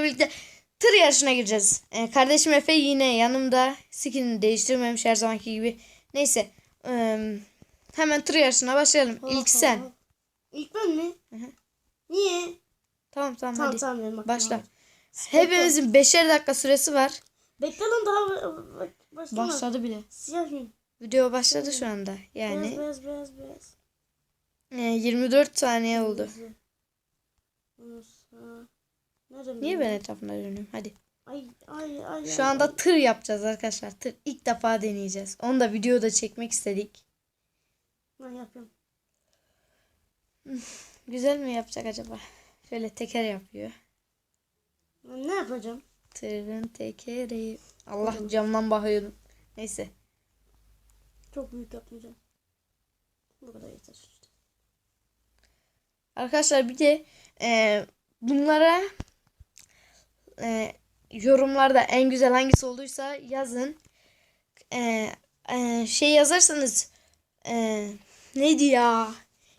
sizlerle birlikte tır yarışına gireceğiz. Ee, kardeşim Efe yine yanımda. Skinini değiştirmemiş her zamanki gibi. Neyse. ee, hemen tır yarışına başlayalım. İlk sen. İlk ben mi? Hı hı. Niye? Tamam tamam, Tamam hadi. tamam Başla. var. Hepimizin beşer dakika süresi var. Bekle lan daha başlama. Başladı bile. Siyah mı? Video başladı şu anda. Beyaz Yani beyaz beyaz beyaz. ee, 24 saniye oldu. Kırmızı. Nerede Niye ben etrafında dönüyorum? Hadi. Ay ay ay. Şu ay, anda ay. tır yapacağız arkadaşlar. Tır ilk defa deneyeceğiz. Onu da videoda çekmek istedik. Ben yapıyorum. Güzel mi yapacak acaba? Şöyle teker yapıyor. Ben ne yapacağım? Tırın tekeri. Allah camdan bakıyordum. Neyse. Çok büyük yapmayacağım. Bu kadar yeter işte. Arkadaşlar bir de e, bunlara e, yorumlarda en güzel hangisi olduysa yazın. E, e, şey yazarsanız e, neydi ya?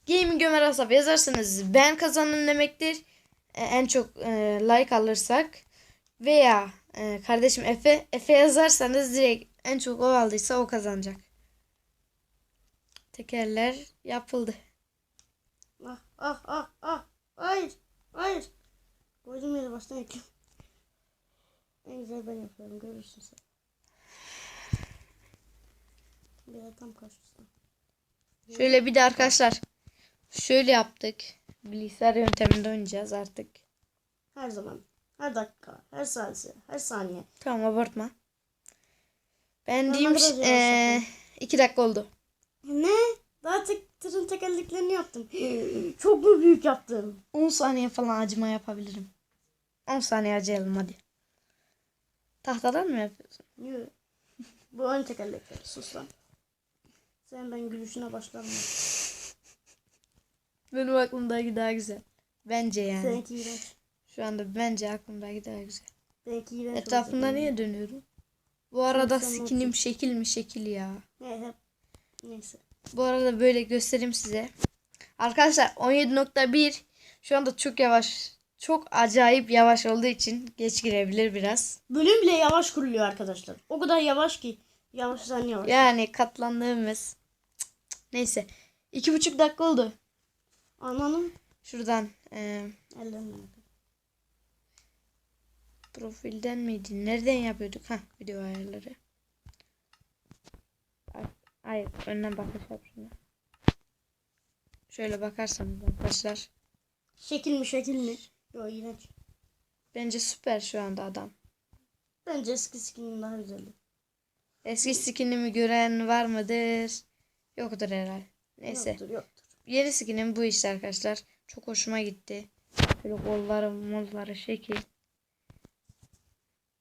Gaming Ömer Asaf yazarsanız ben kazandım demektir. E, en çok e, like alırsak veya e, kardeşim Efe Efe yazarsanız direkt en çok o aldıysa o kazanacak. Tekerler yapıldı. Ah ah ah ah. Hayır. Hayır. Koydum yere baştan ekle. En güzel ben yapıyorum. Görürsün sen. Bir de tam karşısında. Şöyle bir de arkadaşlar şöyle yaptık. Bilgisayar yönteminde oynayacağız artık. Her zaman. Her dakika. Her saniye. Her saniye. Tamam abartma. Ben diyeyim yapayım. iki dakika oldu. Ne? Daha tek tırın tekerleklerini yaptım. Çok mu büyük yaptım? 10 saniye falan acıma yapabilirim. 10 saniye acıyalım hadi. Tahtadan mı yapıyorsun? Yürü. Bu ön tekerlekler. Sus lan. Sen ben gülüşüne başlarım. Benim aklımdaki daha güzel. Bence yani. Seninki iğrenç. Şu anda bence aklımdaki daha güzel. Benimki iğrenç. Etrafında olacak. niye dönüyorum? Bu arada sen skinim şekil mi şekil ya. Ne hep. Neyse. Bu arada böyle göstereyim size. Arkadaşlar 17.1 şu anda çok yavaş. Çok acayip yavaş olduğu için geç girebilir biraz. Bölüm bile yavaş kuruluyor arkadaşlar. O kadar yavaş ki. Yavaştan yavaş. Yani katlandığımız. Neyse. iki buçuk dakika oldu. Ananın Şuradan e, ellerine. profilden miydi? Nereden yapıyorduk? Ha video ayarları. Ay- Hayır önden bakış yap şuna. Şöyle bakarsanız arkadaşlar. Şekil mi şekil mi? Yo iğrenç. Bence süper şu anda adam. Bence eski skinin daha güzeldi. Eski skinimi gören var mıdır? Yoktur herhalde. Neyse. Yoktur yoktur. Yeni skinim bu işte arkadaşlar. Çok hoşuma gitti. Böyle kolları molları şekil.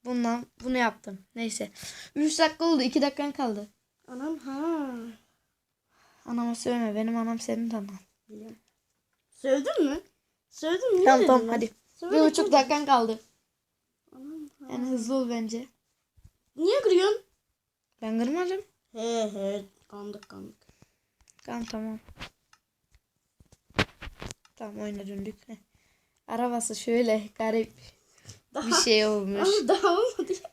Bundan bunu yaptım. Neyse. 3 dakika oldu. 2 dakikan kaldı. Anam ha. Anama söyleme. Benim anam senin de anan. Biliyorum. Sövdün mü? Mü? Niye Tamam tamam hadi. Söyle, Bir buçuk dakikan kaldı. Yani hızlı ol bence. Niye kırıyorsun? Ben kırmadım. He he. Kandık kandık. Tamam tamam. Tamam oyuna döndük. Heh. Arabası şöyle garip Daha, bir şey olmuş. Ama daha olmadı ya.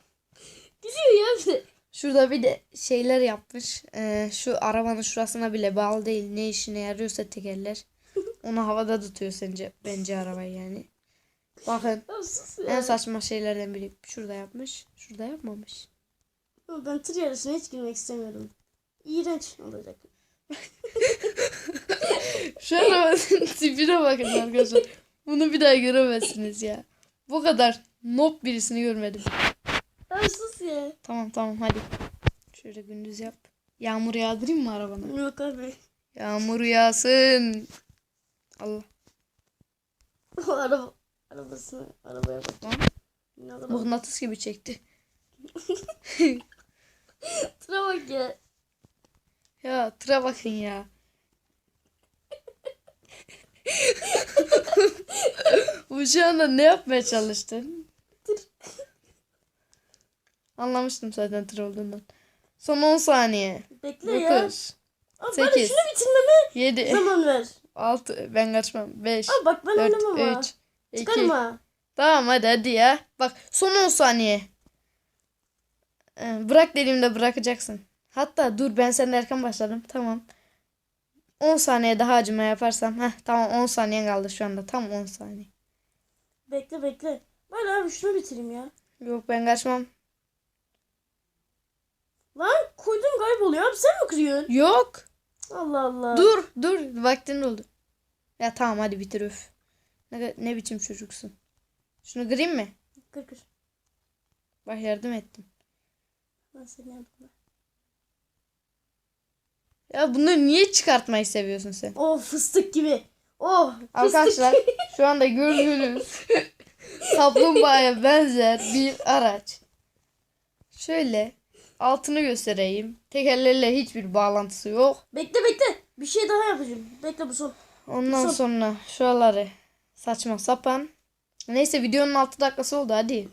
Ya bir de. Şurada bir de şeyler yapmış. Ee, şu arabanın şurasına bile bağlı değil. Ne işine yarıyorsa tekerler. Onu havada tutuyor sence bence arabayı yani. Bakın en saçma şeylerden biri şurada yapmış. Şurada yapmamış. Ben tır yarışına hiç girmek istemiyorum. İğrenç olacak. Şu arabanın tipine bakın arkadaşlar. Bunu bir daha göremezsiniz ya. Bu kadar nob birisini görmedim. Ya sus ya. Tamam tamam hadi. Şöyle gündüz yap. Yağmur yağdırayım mı arabana? Yok abi. Yağmur yağsın. Allah. Araba arabasını arabaya bak. Lan araba? mıknatıs gibi çekti. Tıra bak ya. Ya tıra bakın ya. Anda ne yapmaya çalıştın? Anlamıştım zaten tır olduğundan. Son 10 saniye. Bekle ya. 9, Abi bana sekiz. şunu bitirmeme 7, zaman ver. 6, ben kaçmam. 5, Abi bak ben 4, oynamam ha. 3, 2, Çıkarma. Tamam hadi hadi ya. Bak son 10 saniye. Ee, bırak dediğimde bırakacaksın. Hatta dur ben senden erken başladım. Tamam. 10 saniye daha acıma yaparsam. Heh, tamam 10 saniyen kaldı şu anda. Tam 10 saniye. Bekle bekle. Ben abi şunu bitireyim ya. Yok ben kaçmam. Lan koydum kayboluyor abi sen mi kırıyorsun? Yok. Allah Allah. Dur dur vaktin oldu. Ya tamam hadi bitir öf. Ne, ne biçim çocuksun. Şunu kırayım mı? Kır kır. Bak yardım ettim. Seni yardım Ya bunları niye çıkartmayı seviyorsun sen? Oh fıstık gibi. Oh fıstık. Arkadaşlar şu anda gördüğünüz kaplumbağaya benzer bir araç. Şöyle altını göstereyim. Tekerlerle hiçbir bağlantısı yok. Bekle bekle. Bir şey daha yapacağım. Bekle bu son. Ondan Son. sonra şuraları saçma sapan. Neyse videonun 6 dakikası oldu hadi.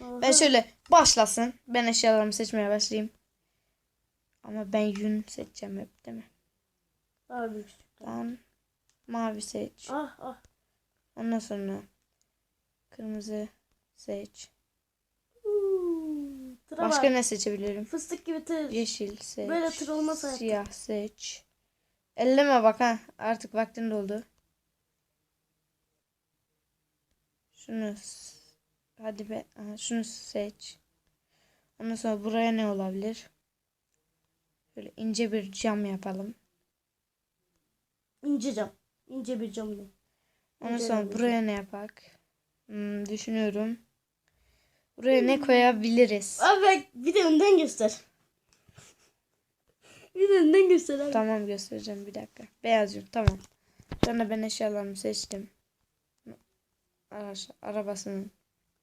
Ben şöyle başlasın. Ben eşyalarımı seçmeye başlayayım. Ama ben yün seçeceğim hep değil mi? Abi. Ben mavi seç. Ah ah. Ondan sonra kırmızı seç. Tıra Başka bak. ne seçebilirim? Fıstık gibi tır. Yeşil seç. Böyle tır olmaz hayatta. Siyah seç. Elleme bak ha. Artık vaktin doldu. Şunu hadi be. Aha, şunu seç. Ondan sonra buraya ne olabilir? Böyle ince bir cam yapalım. İnce cam. İnce bir cam? Ondan sonra buraya ne yapak? Hmm, düşünüyorum. Buraya ne koyabiliriz? Abi bir de önden göster. bir de önden göster abi. Tamam göstereceğim bir dakika. Beyaz yün tamam. Anda ben eşyalarımı seçtim. Araç, arabasının.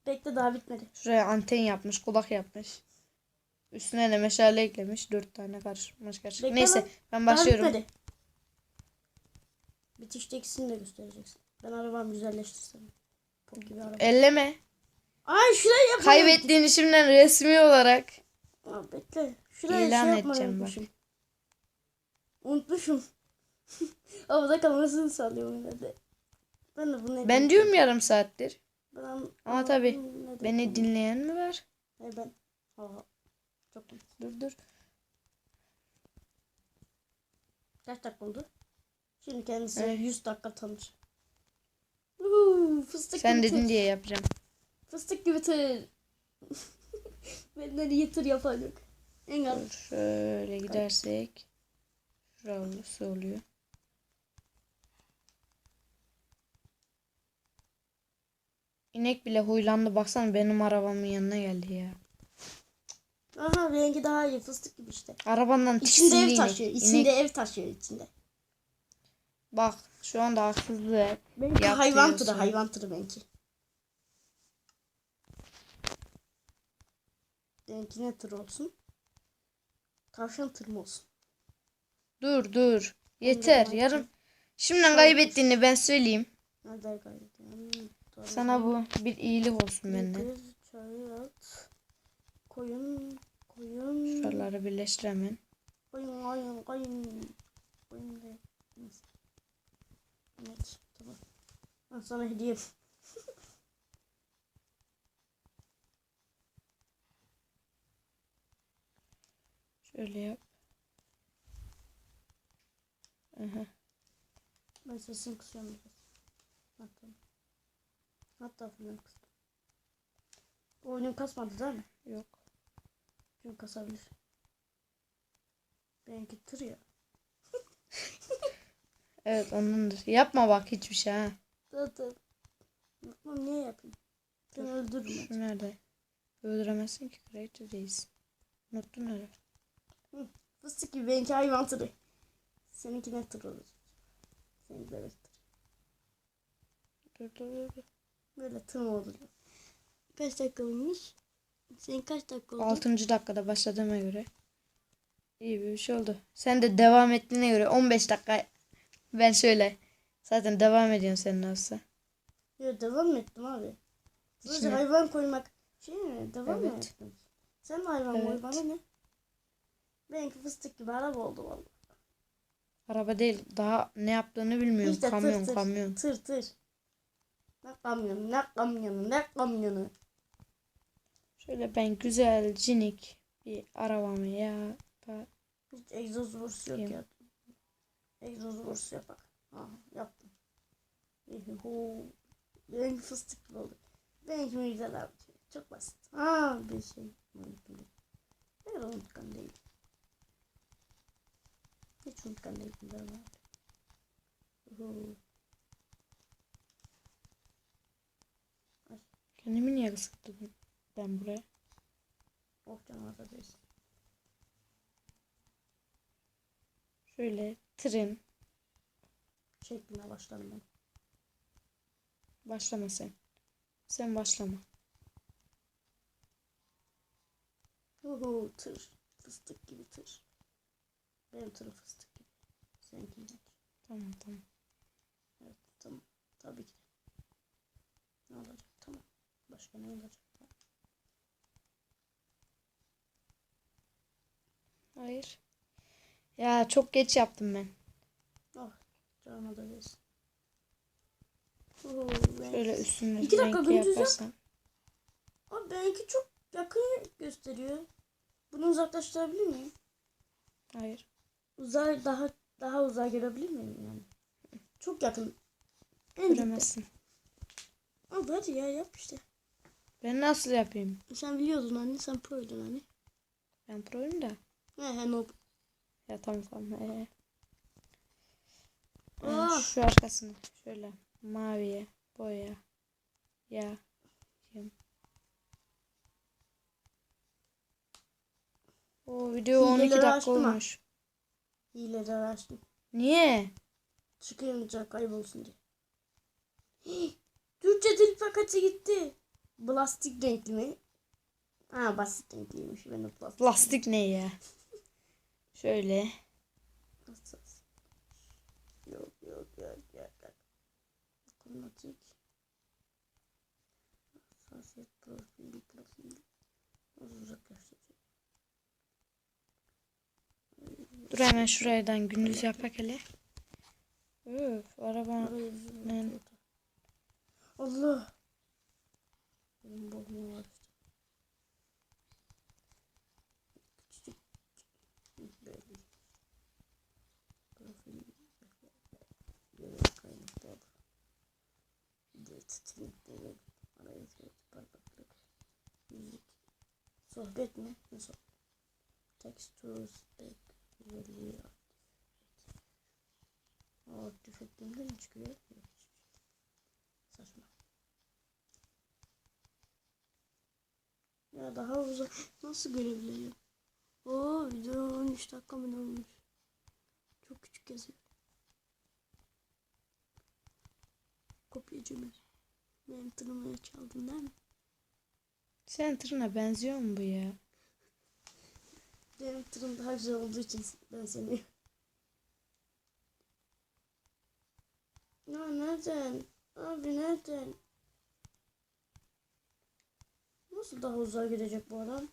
Bekle daha bitmedi. Şuraya anten yapmış, kulak yapmış. Üstüne de meşale eklemiş. Dört tane karışmış karışık. Bekle Neyse lan. ben Daha başlıyorum. bitmedi. Bitişte ikisini de göstereceksin. Ben arabamı güzelleştirsem. Gibi araba. Elleme. Ay şuraya yapma. Kaybettiğin işimden resmi olarak. Aa, bekle. Şuraya İlan şey edeceğim bak. unutmuşum. Unutmuşum. Havada kalmasını sağlıyorum nerede. Ben de bunu Ben diyorum yarım saattir. Ben, Ama tabii, ne Beni dinleyen mi var? Hayır ben. Aa, çok Dur dur. Kaç dakika oldu? Şimdi kendisi Evet. 100 dakika tanır. Uuu, fıstık Sen dedin diye yapacağım. Fıstık gibi tır. Benden iyi tır yapan yok. Engel. Dur şöyle gidersek. Şurası oluyor. İnek bile huylandı. Baksana benim arabamın yanına geldi ya. Aha rengi daha iyi fıstık gibi işte. Arabandan İçinde ev inek. taşıyor. İçinde İnek- ev taşıyor içinde. Bak şu anda haksızlık. Benimki hayvan tırı hayvan tırı benimki. Benimki ne tır olsun? Tavşan tır mı olsun? Dur dur. Yeter. Yarım. tırı. Şimdiden kaybettiğini ben söyleyeyim. Nerede kaybettim? Sana bu bir iyilik olsun benden. Koyun, koyun, Şuraları birleştir hemen. koyun, koyun, koyun, koyun neyse. Evet, tamam. Sana hediye. Şöyle yap. Aha. Ben sesini kısıyorum biraz. Hatta, hatta falan kıstım. Oyunun kasmadı değil mi? Yok. Oyun kasabilir. Benimki tır ya. Evet onundur. Yapma bak hiçbir şey ha. Zaten. Yapmam niye yapayım? Ben öldürürüm. Şu nerede? Öldüremezsin ki. Creator değilsin. Unuttun öyle. Fıstık gibi benimki hayvan tırı. Seninki ne tır olur? Seninki bebek tır. Dur dur dur. Böyle tır mı olur? Kaç dakika olmuş? Senin kaç dakika oldu? Altıncı dakikada başladığıma göre. İyi bir şey oldu. Sen de devam ettiğine göre 15 dakika ben şöyle zaten devam ediyorsun senin olsa. Yo, devam mı ettim abi? Sadece hayvan koymak şey mi? Devam mı Evet. ettim? Sen de hayvan koy Evet. bana ne? Benimki fıstık gibi araba oldu vallahi. Araba değil daha ne yaptığını bilmiyorum. İşte kamyon tır tır. kamyon. Tır tır. Ne kamyonu ne kamyonu ne kamyonu. Şöyle ben güzel cinik bir arabamı ya. Hiç egzoz vurusu yok ya. Egzoz vurusu yapak. Ha yaptım. Yuhu. Benimki fıstık gibi oldu. Mi güzel abi. Çok basit. Ha bir şey. Ben unutkan değil. Değil. Güzel abi. Yuhu. Kendimi niye kısıttım ben buraya? Oh canım değilsin. Şöyle tırın. Şekline başladım ben. Başlama sen. Sen başlama. Yuhu tır. Fıstık gibi tır. Benim tırım fıstık. Seninki Tamam tamam. Evet tamam. Tabii ki. de. Ne olacak? Tamam. Başka ne olacak? Hayır. Ya çok geç yaptım ben. Oh canıma da ben... Şöyle üstüne İki dakika renkli gündüz yap. yaparsam. Abi benimki çok yakın gösteriyor. Bunu uzaklaştırabilir miyim? Hayır. Uzay daha daha uzağa görebilir miyim yani? Çok yakın. En. Göremezsin. Abi hadi ya yap işte. Ben nasıl yapayım? Sen biliyordun anne sen proydun anne. Ben proyum da. He he no. Ya tamam tamam. Ee. Ah. şu arkasını şöyle maviye boya. Ya. yım. O video 12 Hileleri dakika açtım ha. Hileleri araştım. Niye? Çıkayınca kaybolsun diye. Hii, Türkçe dil paketi gitti. Plastik renkli mi? Ha basit renkliymiş. Ben de plastik. Plastik ne ya? Şöyle. Yok yok yok yok. Dokunmatik. Hassasiyet profil profil. Az Dur hemen şuradan gündüz yapak hele. Öf araba. Arayı Ne? Allah. Benim boğma var işte. Sohbet mi? Ne sohbet? Özelliği aktif. Aktif ettiğimde mi çıkıyor? Yok. şey. Saçma. Ya daha uzak nasıl görebilirim? Oo video 13 dakika mı olmuş? Çok küçük yazıyor. Kopyacı mı? Benim tırnağımı çaldın değil mi? Senin tırına benziyor mu bu ya? Benim tırım daha güzel olduğu için ben seni. Ya nereden? Abi nereden? Nasıl daha uzağa gidecek bu adam?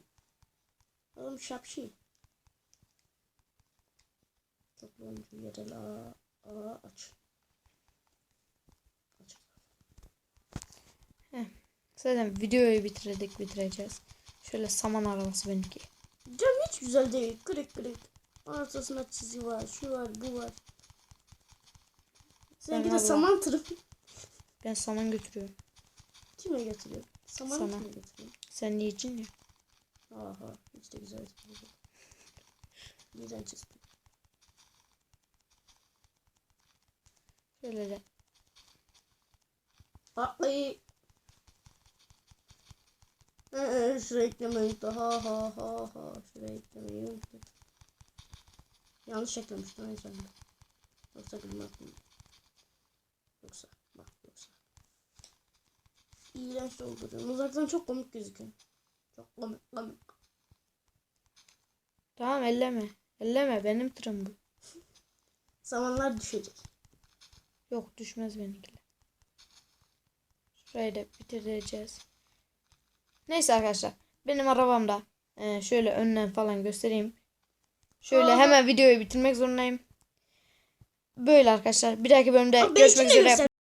Adam şapşi. Toplamcı yerel a, a aç. Aç. Zaten videoyu bitirdik bitireceğiz. Şöyle saman arabası benimki. Cam hiç güzel değil. Kırık kırık. Ortasında çizgi var. Şu var bu var. Seninki de saman tırı. Ben saman götürüyorum. Kime getiriyor? Saman Sana. kime getiriyor? Sen niçin ya? Aha hiç de güzel değil. İğrenç ismi. Şöyle de. Ay. Ee, eklemeyi unuttum. Ha ha ha ha. Şuraya eklemeyi unuttum. Yanlış eklemiştim en sonunda. Yoksa bilmem. Yoksa bak yoksa. İğrenç dolduruyorum. Uzaktan çok komik gözüküyor. Çok komik komik. Tamam elleme. Elleme benim tırım bu. Zamanlar düşecek. Yok düşmez benimkiler. Şurayı da bitireceğiz. Neyse arkadaşlar. Benim arabamda. Ee, şöyle önden falan göstereyim. Şöyle Aa. hemen videoyu bitirmek zorundayım. Böyle arkadaşlar. Bir dahaki bölümde benimki görüşmek üzere.